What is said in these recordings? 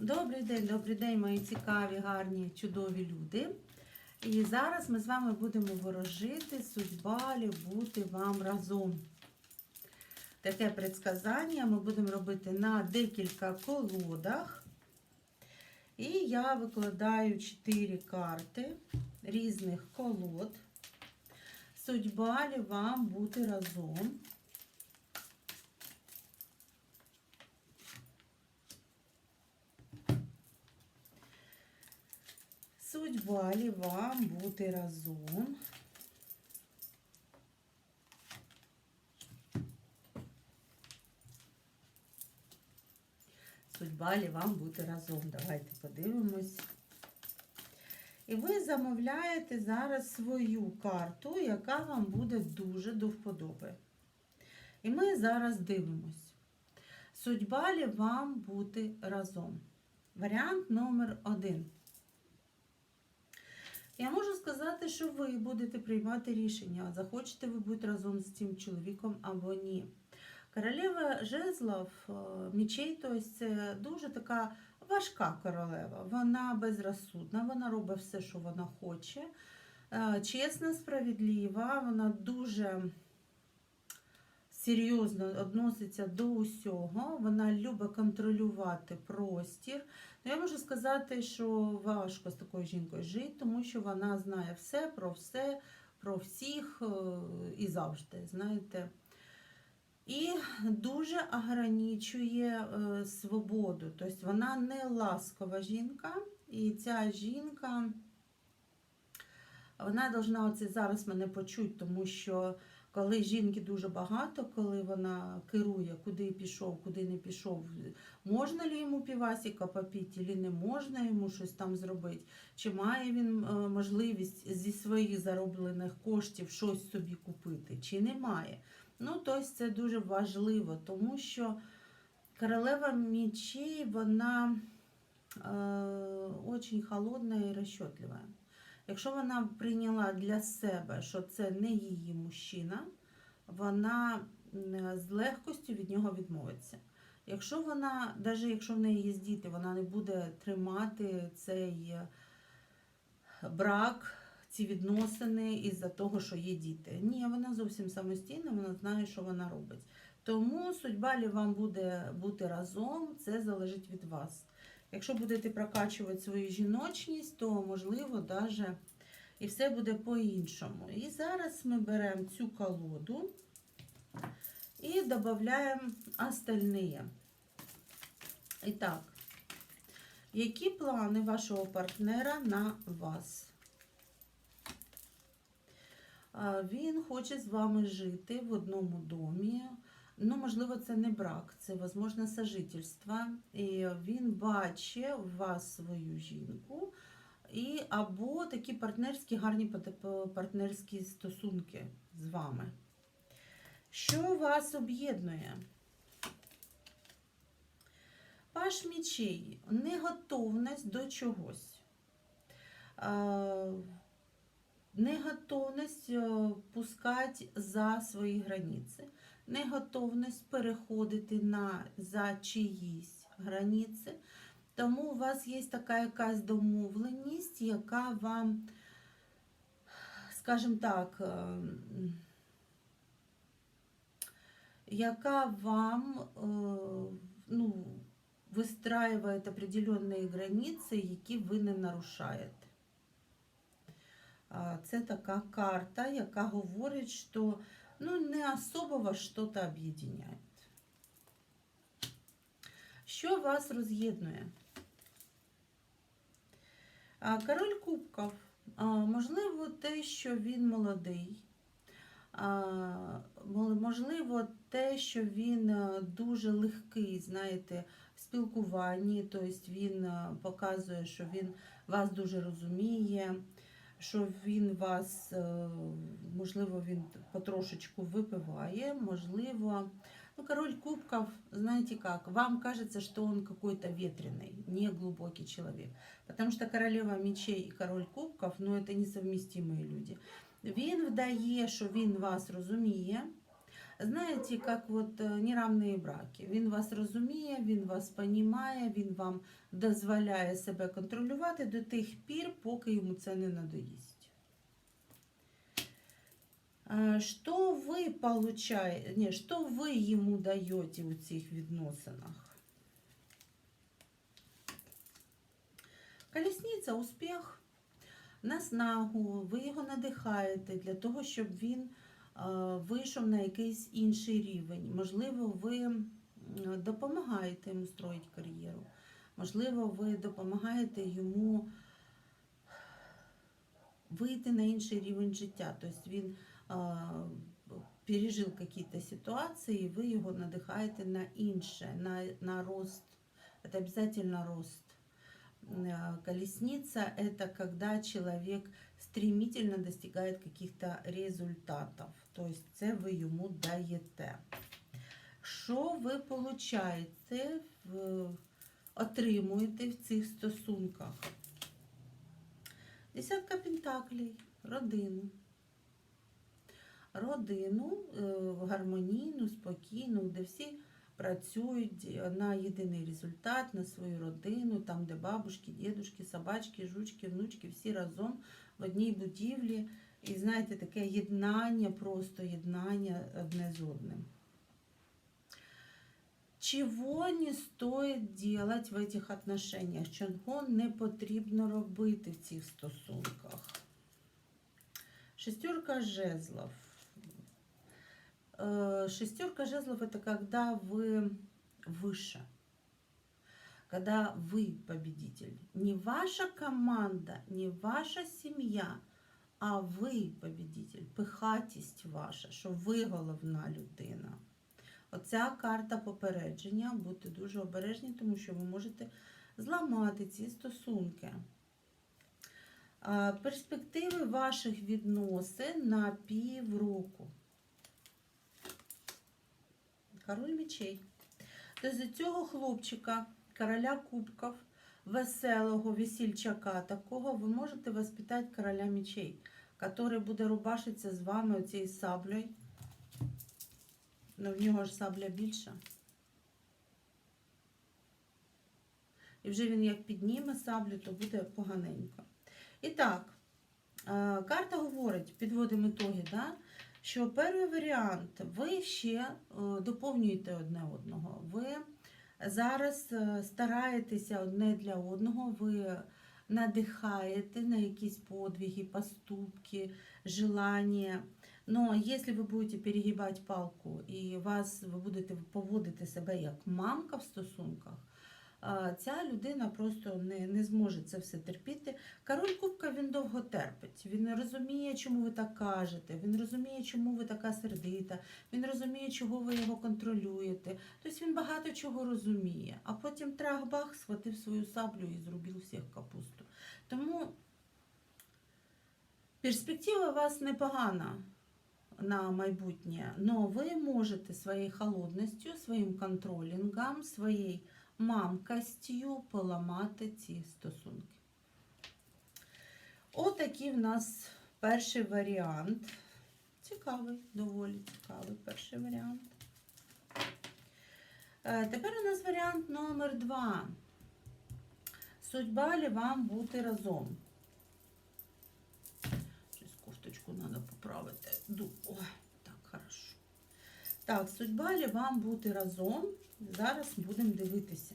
Добрий день, добрий день, мої цікаві, гарні, чудові люди. І зараз ми з вами будемо ворожити судьба ли бути вам разом. Таке предсказання ми будемо робити на декілька колодах. І я викладаю 4 карти різних колод. Судьба ли вам бути разом. Судьба ли вам бути разом? Судьба ли вам бути разом? Давайте подивимось. І ви замовляєте зараз свою карту, яка вам буде дуже до вподоби. І ми зараз дивимось. Судьба ли вам бути разом? Варіант номер один. Я можу сказати, що ви будете приймати рішення, захочете ви бути разом з цим чоловіком або ні. Королева жезлов, е, мічей, тобто це дуже така важка королева. Вона безрозсудна, вона робить все, що вона хоче. Е, Чесна, справедлива, вона дуже серйозно відноситься до усього. Вона любить контролювати простір. Ну, я можу сказати, що важко з такою жінкою жити, тому що вона знає все про все, про всіх е, і завжди, знаєте. І дуже ограничує е, свободу. Тобто вона не ласкова жінка, і ця жінка, вона должна оце зараз мене почути, тому що коли жінки дуже багато, коли вона керує, куди пішов, куди не пішов, можна ли йому півасіка попити, чи не можна йому щось там зробити, чи має він е, можливість зі своїх зароблених коштів щось собі купити, чи не має. Ну, тобто це дуже важливо, тому що королева мечей, вона е, очень холодна і розчетлива. Якщо вона прийняла для себе, що це не її мужчина, вона з легкостю від нього відмовиться. Якщо вона, навіть якщо в неї є діти, вона не буде тримати цей е, брак, ці відносини із-за того, що є діти. Ні, вона зовсім самостійна, вона знає, що вона робить. Тому судьба ли вам буде бути разом, це залежить від вас. Якщо будете прокачувати свою жіночність, то можливо даже і все буде по-іншому. І зараз ми беремо цю колоду і додаємо остальні. І так, які плани вашого партнера на вас? Він хоче з вами жити в одному домі. Ну, можливо, це не брак, це, можливо, сожительство. І він бачить в вас свою жінку, і або такі партнерські, гарні партнерські стосунки з вами. Що вас об'єднує? Паш мічей, неготовність до чогось. Неготовність е, пускати за свої границі, неготовність переходити на за чиїсь границі. Тому у вас є така якась домовленість, яка вам, скажімо так, е, яка вам е, ну, вистраює определенні границі, які ви не нарушаєте. Це така карта, яка говорить, що ну, не особо вас щось об'єднує. Що вас роз'єднує? Король Кубків. А, Можливо, те, що він молодий. Можливо, те, що він е, дуже легкий, знаєте, в спілкуванні, тобто він е, показує, що він вас дуже розуміє, що він вас, е, можливо, він потрошечку випиває, можливо. Ну, король кубков, знаете как, вам кажется, что он какой-то ветреный, не глубокий человек. Потому что королева мечей і король кубков, ну, это несовместимые люди. Він вдає, що він вас розуміє, Знаєте, як от е, неравні браки. Він вас розуміє, він вас понімає, він вам дозволяє себе контролювати до тих пір, поки йому це не надоїсть. Е, Що ви получаєте, ні, що ви йому даєте у цих відносинах? Колісниця, успіх, наснагу, ви його надихаєте для того, щоб він вийшов на якийсь інший рівень. Можливо, ви допомагаєте йому строїти кар'єру. Можливо, ви допомагаєте йому вийти на інший рівень життя. Тобто він пережив якісь ситуації, і ви його надихаєте на інше, на, на рост. Это обязательно рост. Э, Колесница – это когда человек стремительно достигает каких-то результатів. Тобто це ви йому даєте. Що ви получаєте, отримуєте в цих стосунках? Десятка пентаклей, родину. Родину е, гармонійну, спокійну, де всі працюють на єдиний результат, на свою родину, там, де бабушки, дідушки, собачки, жучки, внучки, всі разом в одній будівлі. І знаєте, таке єднання, просто єднання одне з одним. Чого не стоїть делать в этих отношениях? Чого не потрібно робити в цих стосунках? Шестерка жезлов. Э, Шестерка жезлов это когда вы выше, когда вы победитель. Не ваша команда, не ваша сім'я, а ви победитель. Пихатість ваша, що ви головна людина. Оця карта попередження. Будьте дуже обережні, тому що ви можете зламати ці стосунки. А, Перспективи ваших відносин на півроку. Король мечей. Тобто цього хлопчика, короля кубків, веселого весільчака, такого ви можете воспитати короля мечей, який буде рубашитися з вами оцією саблею. Ну, в нього ж сабля більша. І вже він як підніме саблю, то буде поганенько. І так, е, карта говорить, підводимо ітоги, да? Що перший варіант, ви ще е, доповнюєте одне одного. Ви зараз е, стараєтеся одне для одного, ви надихаєте на якісь подвиги, поступки, желання. Но если ви будете перегибати палку і вас ви будете поводити себе як мамка в стосунках, ця людина просто не, не зможе це все терпіти. Король Кубка він довго терпить. Він розуміє, чому ви так кажете. Він розуміє, чому ви така сердита. Він розуміє, чого ви його контролюєте. Тобто він багато чого розуміє. А потім трах-бах схватив свою саблю і зробив всіх капусту. Тому перспектива вас непогана на майбутнє, но ви можете своєю холодністю, своїм контролінгом, своєю мамкостю поламати ці стосунки. Отакий в нас перший варіант. Цікавий, доволі цікавий перший варіант. Е, Тепер у нас варіант номер два. Судьба ли вам бути разом? Щось кофточку треба поправити. О, так, хорошо. Так, судьба ли вам бути разом? Зараз будемо дивитися.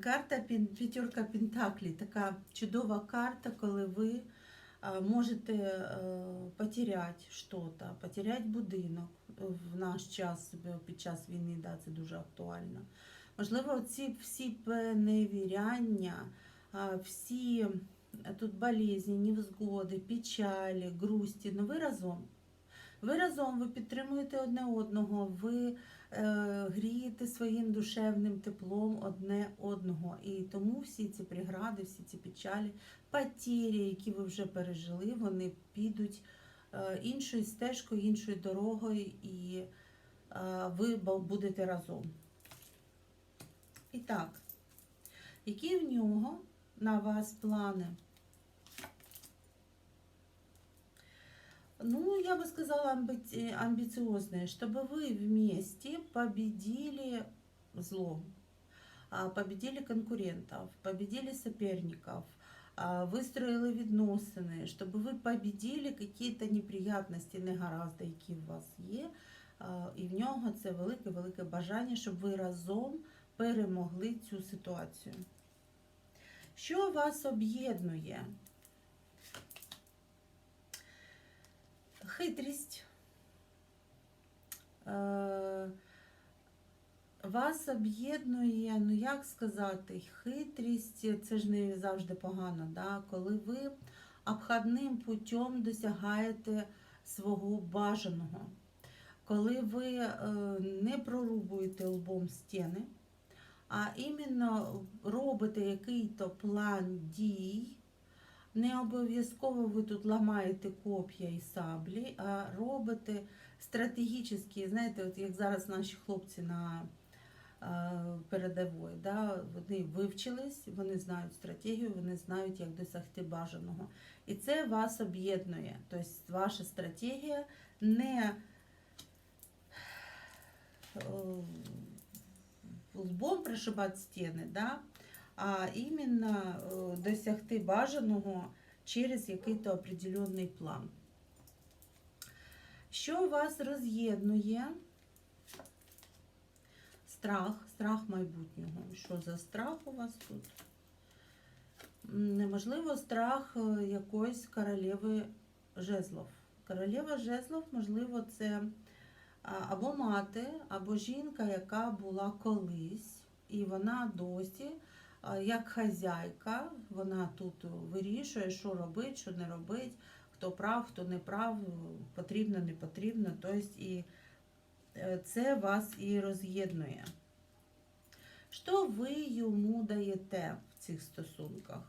Карта п'ятерка Пентаклі. Така чудова карта, коли ви можете потеряти щось, потеряти будинок в наш час, під час війни, да, це дуже актуально. Можливо, ці всі поневіряння, всі тут болезні, невзгоди, печалі, грусті, ну ви разом. Ви разом, ви підтримуєте одне одного, ви е, грієте своїм душевним теплом одне одного. І тому всі ці прегради, всі ці печалі, потірі, які ви вже пережили, вони підуть е, іншою стежкою, іншою дорогою, і е, ви будете разом. І так, які в нього на вас плани? Ну, я бы сказала, амби- амбициозные, чтобы вы вместе победили зло, а, победили конкурентов, победили соперников, а, выстроили відносини, щоб ви победили якісь неприятності, негаразди, які у вас є. А, І в нього це велике-велике бажання, щоб ви разом перемогли цю ситуацію. Що вас об'єднує? Хитрість. Е, Вас об'єднує, ну як сказати, хитрість це ж не завжди погано, да? коли ви обходним путем досягаєте свого бажаного, коли ви е, не прорубуєте лбом стіни, а іменно робите який-то план дій. Не обов'язково ви тут ламаєте коп'я і саблі, а робите стратегічні, знаєте, от як зараз наші хлопці на передовій, да, вони вивчились, вони знають стратегію, вони знають, як досягти бажаного. І це вас об'єднує. Тобто ваша стратегія не лбом пришибати стіни, да, а іменно е, досягти бажаного через якийсь определенний план. Що вас роз'єднує? Страх, страх майбутнього. Що за страх у вас тут? Неможливо, страх е, якоїсь королеви жезлов. Королева жезлов, можливо, це або мати, або жінка, яка була колись, і вона досі, як хазяйка, вона тут вирішує, що робить, що не робить, хто прав, хто не прав, потрібно, не потрібно. Тобто і е, це вас і роз'єднує. Що ви йому даєте в цих стосунках?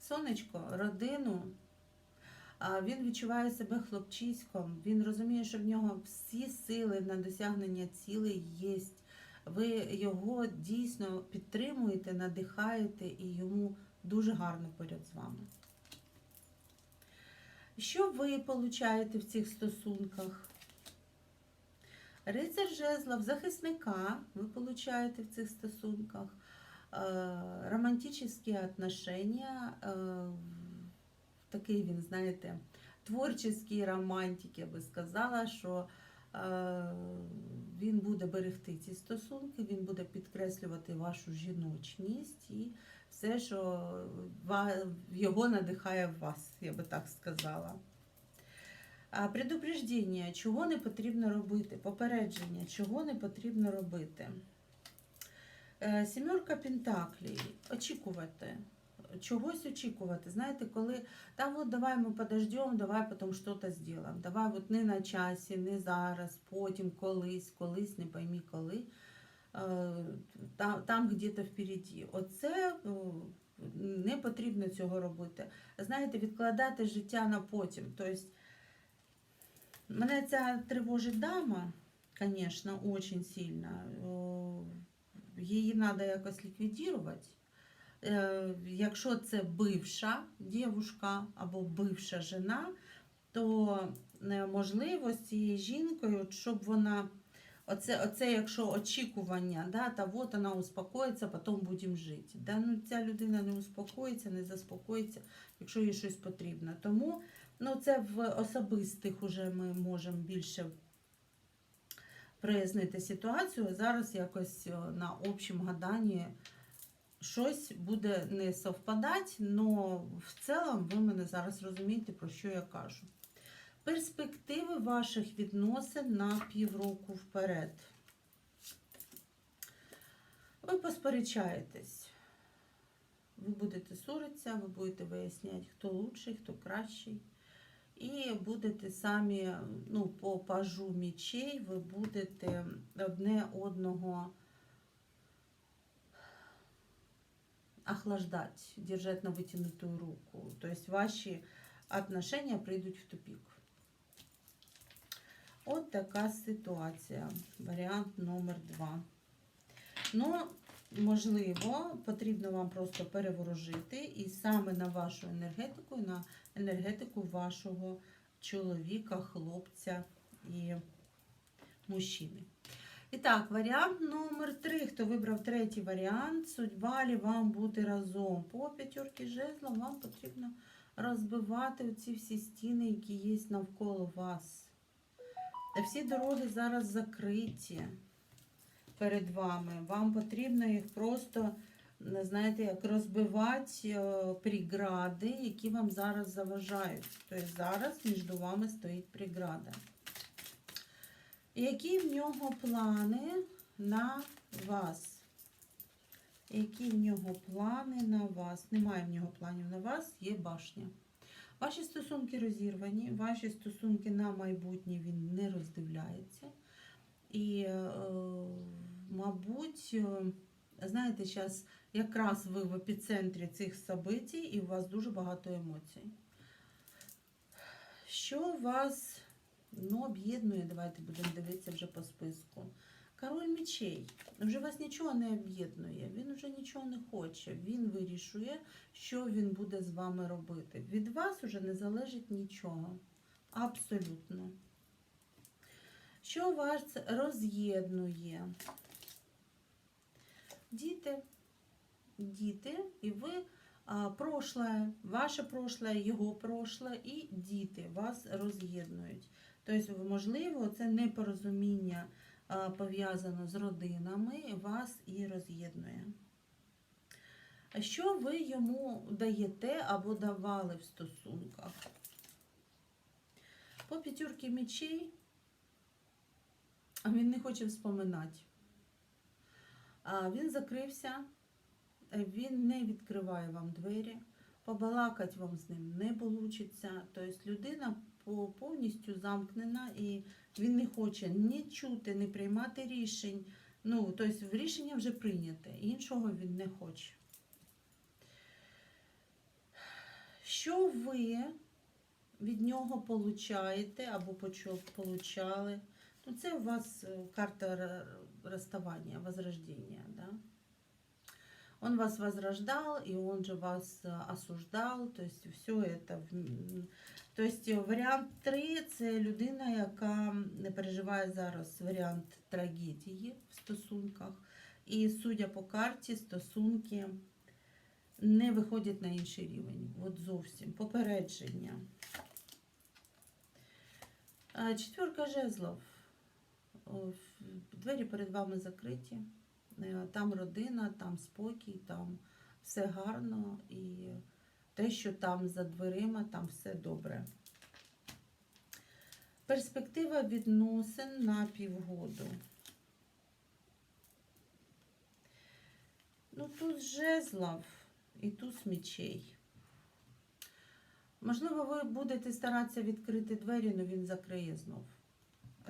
Сонечко, родину. Він відчуває себе хлопчиськом, він розуміє, що в нього всі сили на досягнення цілей є. Ви його дійсно підтримуєте, надихаєте і йому дуже гарно поряд з вами. Що ви получаєте в цих стосунках? Рицар жезлов, захисника ви получаєте в цих стосунках. Е, Романтичні отношения, е, такий він, знаєте, творчий романтик, я би сказала, що він буде берегти ці стосунки, він буде підкреслювати вашу жіночність і все, що його надихає в вас, я би так сказала. Предупреждення, чого не потрібно робити, попередження, чого не потрібно робити. Е, Сімерка Пентаклей. Очікувати. Чогось очікувати. Знаєте, коли там от давай ми подождемо, давай потім щось зробимо. Давай от не на часі, не зараз, потім, колись, колись, не поймі коли. Е, Там, там где-то впереді. Оце е, не потрібно цього робити. Знаєте, відкладати життя на потім. Тобто, мене ця тривожить дама, звісно, дуже сильно. Її треба якось ліквідувати. Е, Якщо це бивша дівушка або бивша жена, то е, можливо з цією жінкою, щоб вона. Оце, оце якщо очікування, да, та от вона успокоїться, потім будемо жити. Да, ну, ця людина не успокоїться, не заспокоїться, якщо їй щось потрібно. Тому ну, це в особистих уже ми можемо більше прояснити ситуацію. Зараз якось на общому гаданні щось буде не совпадати, але в цілому ви мене зараз розумієте, про що я кажу. Перспективи ваших відносин на півроку вперед. Ви посперечаєтесь. Ви будете ссоритися, ви будете виясняти, хто лучший, хто кращий. І будете самі, ну, по пажу мічей, ви будете одне одного охлаждати, держати на витягнуту руку. Тобто ваші отношения прийдуть в тупик. От така ситуація. Варіант номер два. Ну, можливо, потрібно вам просто переворожити і саме на вашу енергетику, на енергетику вашого чоловіка, хлопця і мужчини. І так, варіант номер три. Хто вибрав третій варіант, судьба лі вам бути разом. По п'ятерки жезла вам потрібно розбивати оці всі стіни, які є навколо вас. Всі дороги зараз закриті перед вами. Вам потрібно їх просто, знаєте, як розбивати е, прегради, які вам зараз заважають. Тобто зараз між вами стоїть преграда. Які в нього плани на вас? Які в нього плани на вас? Немає в нього планів на вас, є башня. Ваші стосунки розірвані, ваші стосунки на майбутнє він не роздивляється. І, е, мабуть, е, знаєте, зараз якраз ви в епіцентрі цих событій і у вас дуже багато емоцій. Що вас ну, об'єднує? Давайте будемо дивитися вже по списку. Король мечей. Вже вас нічого не об'єднує, він вже нічого не хоче. Він вирішує, що він буде з вами робити. Від вас уже не залежить нічого. Абсолютно. Що вас роз'єднує? Діти. Діти, і ви а, прошлое, ваше прошлое, його прошлое і діти вас роз'єднують. Тобто, можливо, це непорозуміння а, пов'язано з родинами, вас і роз'єднує. Що ви йому даєте або давали в стосунках? По п'ятірки мечей він не хоче вспоминати. Він закрився, е, він не відкриває вам двері, побалакати вам з ним не вийде. Тобто людина повністю замкнена і він не хоче ні чути, ні приймати рішень. Ну, тобто рішення вже прийняте, іншого він не хоче. Що ви від нього получаєте або получали? Ну, це у вас е, карта розставання, возрождения, да? Он вас возрождал, и он же вас осуждал, то есть все это. В- м, То есть е, варіант 3 це людина, яка не переживає зараз варіант трагедії в стосунках. І судя по карті, стосунки не виходять на інший рівень. От зовсім. Попередження. Четверка жезлов. Двері перед вами закриті. Е, Там родина, там спокій, там все гарно і те, що там за дверима, там все добре. Перспектива відносин на півгоду. Ну, тут жезлов і туз мечей. Можливо, ви будете старатися відкрити двері, але він закриє знов.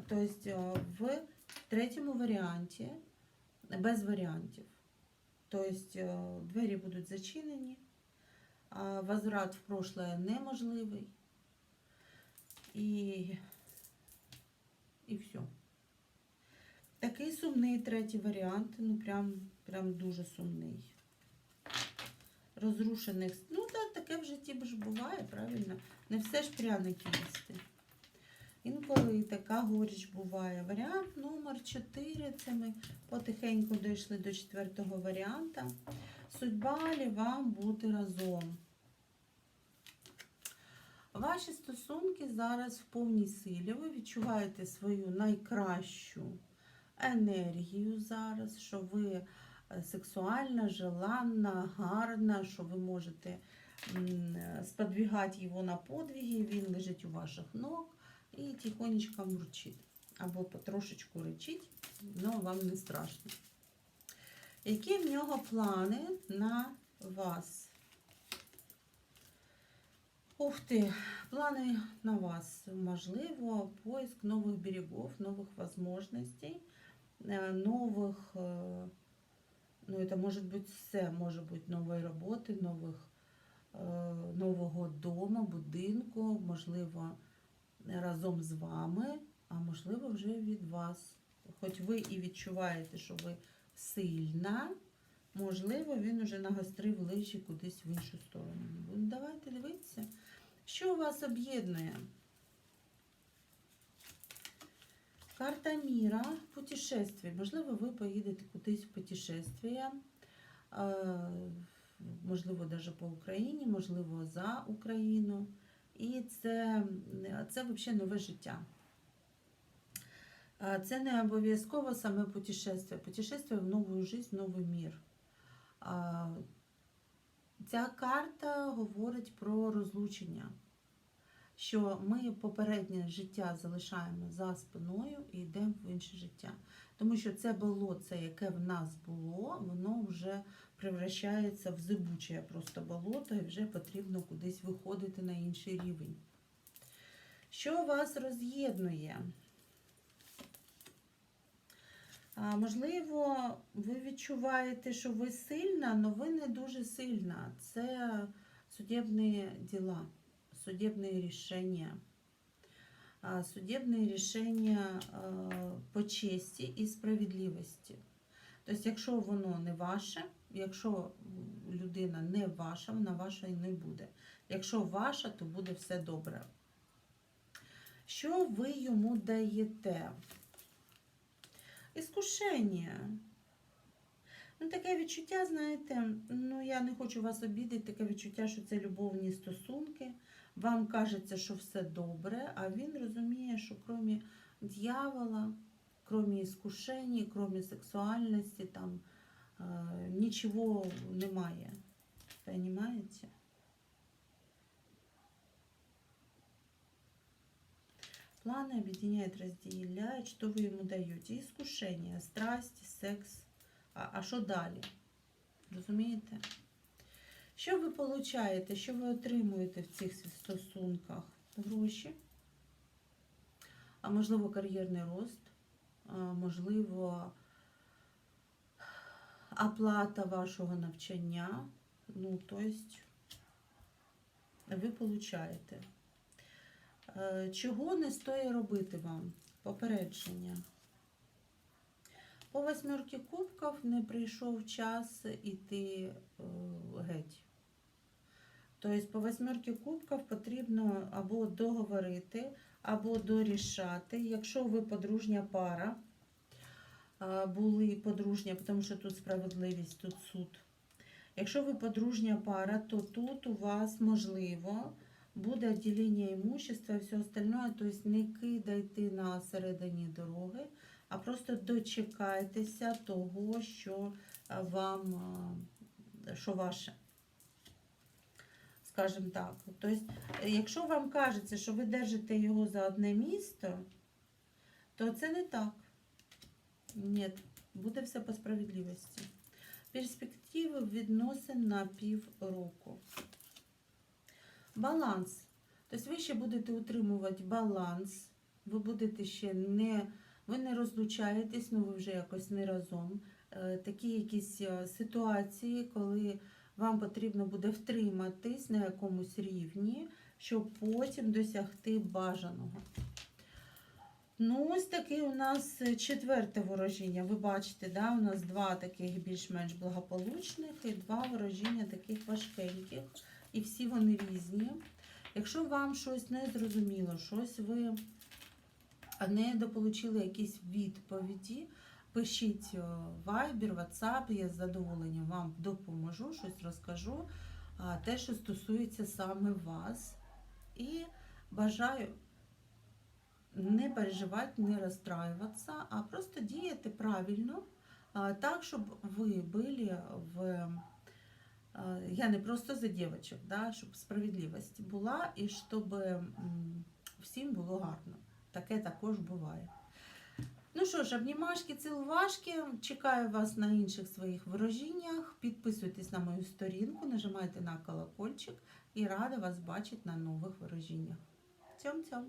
Тобто в третьому варіанті без варіантів. Тобто двері будуть зачинені, возврат в прошлое неможливий. І, і все. Такий сумний третій варіант, ну прям, прям дуже сумний. Розрушених. Ну так, таке в житті буває, правильно? Не все ж пряники їсти. Інколи і така горіч буває. Варіант номер 4. Це ми потихеньку дійшли до четвертого варіанта. Судьба лі вам бути разом. Ваші стосунки зараз в повній силі. Ви відчуваєте свою найкращу енергію зараз, що ви е, сексуальна, желанна, гарна, що ви можете сподвігати його на подвиги, він лежить у ваших ног і тихонечко мурчить. Або потрошечку речить, але вам не страшно. Які в нього плани на вас? Ух ти, плани на вас. Можливо, поиск нових берегов, нових возможностей, э, новых, э, ну это может быть все, може бути нової роботи, нових, э, нового дому, будинку, можливо, разом з вами, а можливо, вже від вас. Хоч ви і відчуваєте, що ви сильна, Можливо, він уже нагострив лижі кудись в іншу сторону. Ну, Давайте дивитися, що вас об'єднує. Карта міра, путешествие. Можливо, ви поїдете кудись в путешествие. Е, Можливо, навіть по Україні, можливо, за Україну. І це, це взагалі нове життя. Це не обов'язково саме путешествие. Путешествие в нову життя, в новий мір. Ця карта говорить про розлучення, що ми попереднє життя залишаємо за спиною і йдемо в інше життя. Тому що це болото, яке в нас було, воно вже превращається в зибуче просто болото і вже потрібно кудись виходити на інший рівень. Що вас роз'єднує? Можливо, ви відчуваєте, що ви сильна, але ви не дуже сильна. Це судебні діла, судебні рішення. А, Судебні рішення по честі і справедливості. Тобто, якщо воно не ваше, якщо людина не ваша, вона ваша і не буде. Якщо ваша, то буде все добре. Що ви йому даєте? Іскушення. Ну, таке відчуття, знаєте, ну я не хочу вас обідати, таке відчуття, що це любовні стосунки. Вам кажеться, що все добре, а він розуміє, що крім дьявола, крім іскушення, крім сексуальності, там е, нічого немає. Понимаете? Планы объединяют, разделяют, что вы ему даете. Искушение, страсть, секс. А, що далі? Розумієте? Що ви получаєте, що ви отримуєте в цих стосунках? Гроші, а можливо, кар'єрний рост, можливо, оплата вашого навчання. Ну, тобто, ви получаєте. Е, Чого не стоїть робити вам? Попередження. По восьмерки кубків не прийшов час іти е, геть. Тобто по восьмерки кубків потрібно або договорити, або дорішати. Якщо ви подружня пара, е, були подружня, тому що тут справедливість, тут суд. Якщо ви подружня пара, то тут у вас можливо буде відділення імущества і все остальное, тобто не кидайте на середині дороги, а просто дочекайтеся того, що вам що ваше. Скажімо так. Тобто, якщо вам кажеться, що ви держите його за одне місто, то це не так. Ні, буде все по справедливості. Перспективи відносин на півроку. Баланс. Тобто ви ще будете утримувати баланс, ви будете ще не, ви не розлучаєтесь, ну ви вже якось не разом. Е, Такі якісь е, ситуації, коли вам потрібно буде втриматись на якомусь рівні, щоб потім досягти бажаного. Ну, ось таке у нас четверте ворожіння. Ви бачите, да, у нас два таких більш-менш благополучних і два ворожіння таких важкеньких. І всі вони різні. Якщо вам щось не зрозуміло, щось ви не дополучили якісь відповіді, пишіть Viber, WhatsApp, я з задоволенням вам допоможу, щось розкажу. Те, що стосується саме вас. І бажаю не переживати, не розстраюватися, а просто діяти правильно, так, щоб ви були в. Я не просто за дівчаток, да, щоб справедливість була і щоб всім було гарно. Таке також буває. Ну що ж, обнімашки, цілувашки. Чекаю вас на інших своїх ворожіннях. Підписуйтесь на мою сторінку, нажимайте на колокольчик і рада вас бачити на нових ворожіннях. Цьом-цьом!